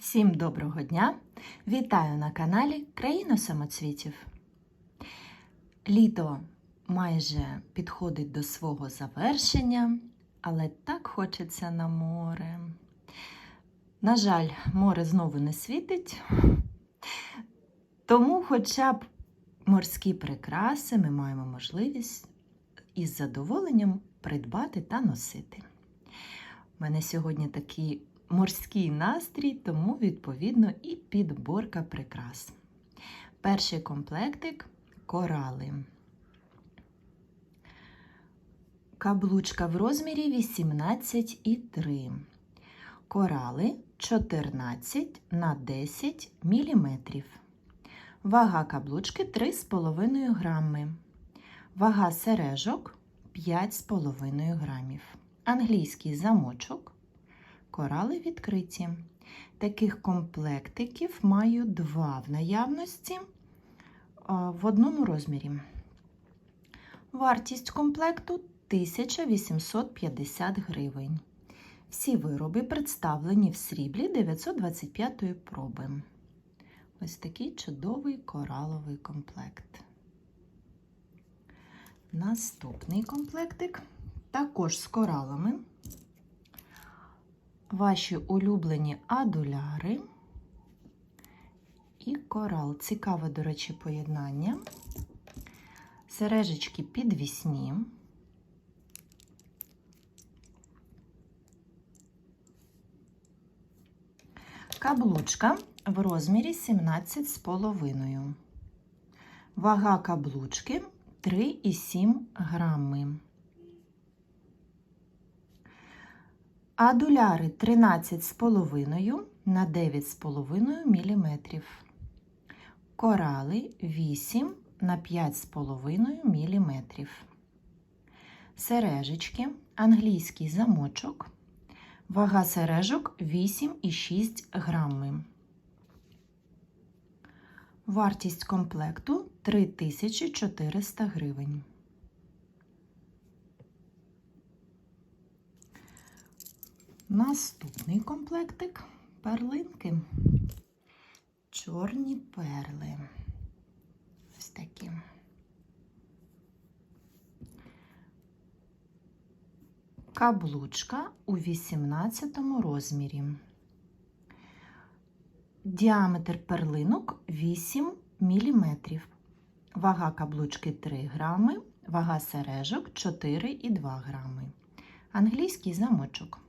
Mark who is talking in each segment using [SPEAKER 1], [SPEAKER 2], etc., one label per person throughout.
[SPEAKER 1] Всім доброго дня! Вітаю на каналі Країна самоцвітів. Літо майже підходить до свого завершення, але так хочеться на море. На жаль, море знову не світить, тому хоча б морські прикраси ми маємо можливість із задоволенням придбати та носити. У мене сьогодні такий морський настрій, тому, відповідно, і підборка прикрас. Перший комплектик корали. Каблучка в розмірі 18,3. Корали 14 на 10 мм. Вага каблучки 3,5 грами. Вага сережок 5,5 грамів. Англійський замочок корали відкриті. Таких комплектиків маю два в наявності в одному розмірі. Вартість комплекту 1850 гривень. Всі вироби представлені в сріблі 925 проби. Ось такий чудовий кораловий комплект. Наступний комплектик також з коралами ваші улюблені адуляри і корал. Цікаве, до речі, поєднання. Сережечки підвісні. Каблучка в розмірі 17,5. Вага каблучки 3,7 грами. Адуляри 13,5 на 9,5 мм. Корали 8 на 5,5 мм. Сережечки, англійський замочок. Вага сережок 8,6 грами. Вартість комплекту 3400 гривень. Наступний комплектик перлинки. Чорні перли. Ось такі. Каблучка у 18 розмірі. Діаметр перлинок 8 мм. Вага каблучки 3 грами, вага сережок 4,2 грами. Англійський замочок.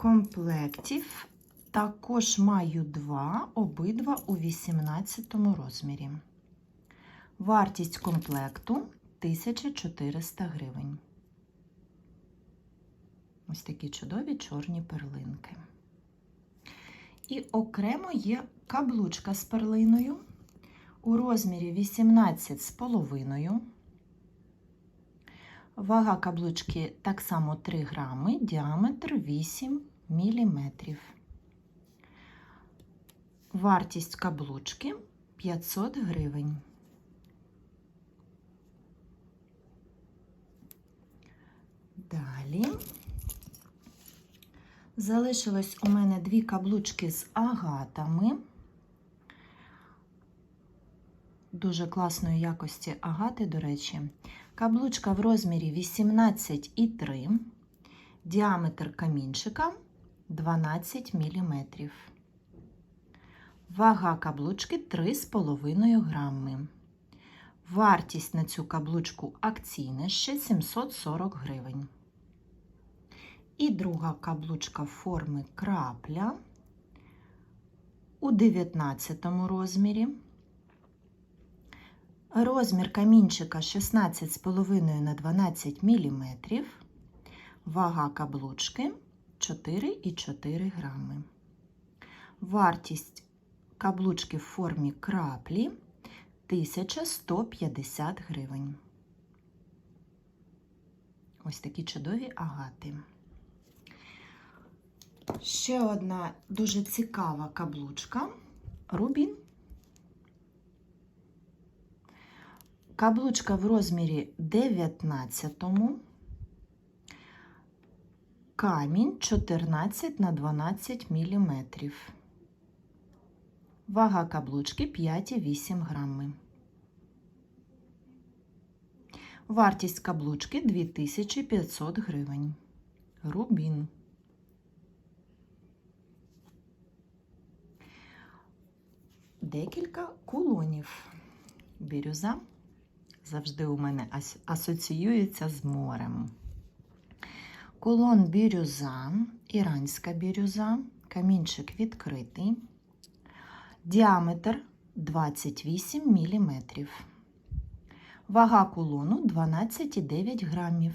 [SPEAKER 1] Комплектів також маю два, обидва у 18 розмірі. Вартість комплекту 1400 гривень. Ось такі чудові чорні перлинки. І окремо є каблучка з перлиною у розмірі 18,5. Вага каблучки так само 3 грами, діаметр 8 міліметрів. Вартість каблучки 500 гривень. Далі залишилось у мене дві каблучки з агатами. Дуже класної якості агати, до речі. Каблучка в розмірі 18,3, діаметр камінчика 12 мм. Вага каблучки 3,5 грами. Вартість на цю каблучку акційна ще 740 гривень. І друга каблучка форми крапля у 19 розмірі. Розмір камінчика 16,5 на 12 мм. Вага каблучки 4,4 грами. Вартість каблучки в формі краплі 1150 гривень. Ось такі чудові агати. Ще одна дуже цікава каблучка рубін. Каблучка в розмірі 19. камінь 14 на 12 мм. Вага каблучки 5,8 грами. Вартість каблучки 2500 гривень. Рубін. Декілька кулонів. Бірюза завжди у мене ас- асоціюється з морем. Кулон бірюза, іранська бірюза, камінчик відкритий, діаметр 28 мм. Вага кулону 12,9 грамів.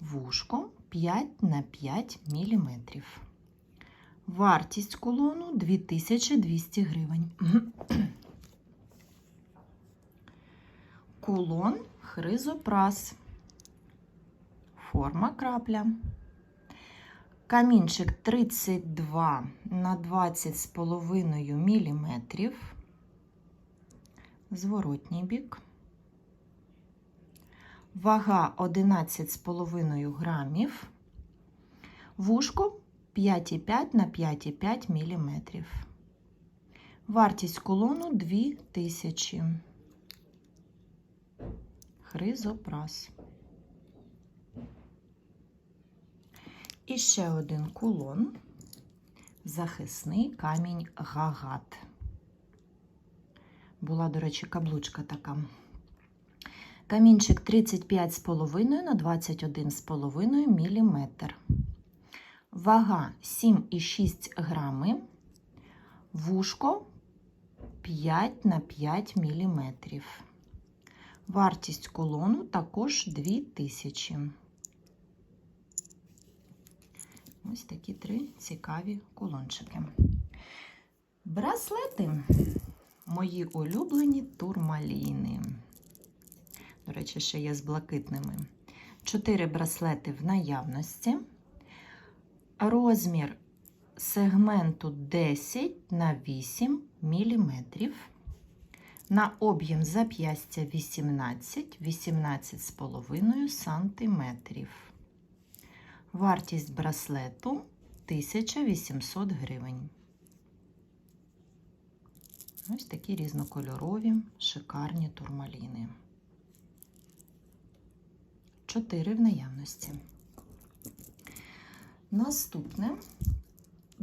[SPEAKER 1] Вушко 5 на 5 мм. Вартість кулону 2200 гривень. Кулон хризопрас. Форма крапля. Камінчик 32 на 20 з половиною міліметрів. Зворотній бік. Вага 11,5 грамів. Вушко 5,5 на 5,5 мм. Вартість колону 2000. Хризопрас. І ще один кулон. Захисний камінь гагат. Була, до речі, каблучка така. Камінчик 35,5 на 21,5 мм. Вага 7,6 грами. Вушко 5 на 5 мм. Вартість колону також 2000. Ось такі три цікаві кулончики. Браслети. Мої улюблені турмаліни. До речі, ще є з блакитними. Чотири браслети в наявності. Розмір сегменту 10 на 8 мм. На об'єм зап'ястя 18, 18,5 см. Вартість браслету 1800 гривень. Ось такі різнокольорові, шикарні турмаліни. Чотири в наявності. Наступне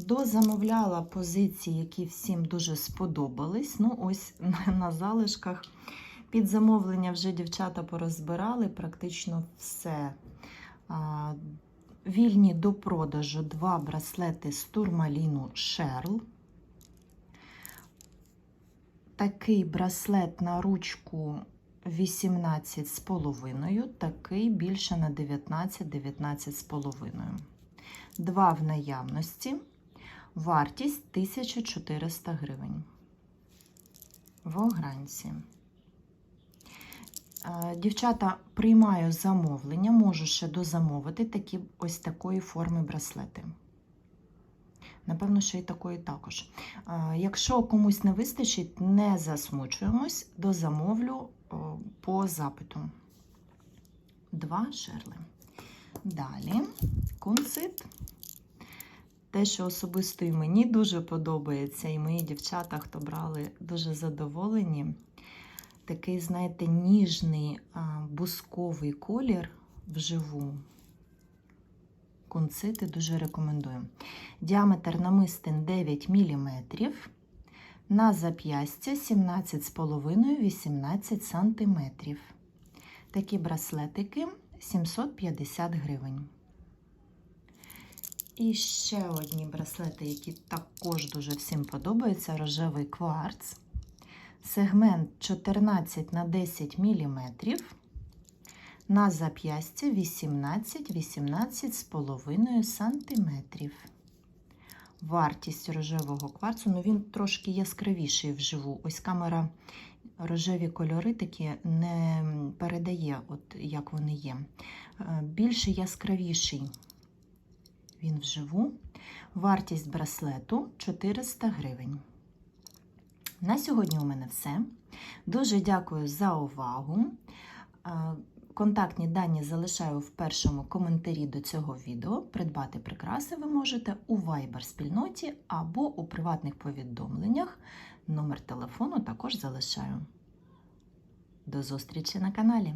[SPEAKER 1] дозамовляла позиції, які всім дуже сподобались. Ну, ось на залишках під замовлення вже дівчата порозбирали практично все. Вільні до продажу два браслети з турмаліну Шерл. Такий браслет на ручку 18,5, такий більше на 19-19,5. Два в наявності. Вартість 1400 гривень. В огранці. Дівчата, приймаю замовлення, можу ще дозамовити такі ось такої форми браслети. Напевно, що і такої також. Якщо комусь не вистачить, не засмучуємось, дозамовлю по запиту. Два шерли. Далі кунцит. Те, що особисто і мені дуже подобається, і мої дівчата, хто брали, дуже задоволені. Такий, знаєте, ніжний бусковий колір вживу. Кунцити дуже рекомендую. Діаметр намистин 9 мм. На зап'ястя 17,5-18 см. Такі браслетики 750 гривень. І ще одні браслети, які також дуже всім подобаються: рожевий кварц. Сегмент 14 на 10 мм. На зап'ястя 18-18,5 см. Вартість рожевого кварцу, ну він трошки яскравіший вживу. Ось камера рожеві кольори такі не передає, от як вони є. Більше яскравіший він вживу. Вартість браслету 400 гривень. На сьогодні у мене все. Дуже дякую за увагу. Контактні дані залишаю в першому коментарі до цього відео. Придбати прикраси ви можете у Viber спільноті або у приватних повідомленнях. Номер телефону також залишаю. До зустрічі на каналі!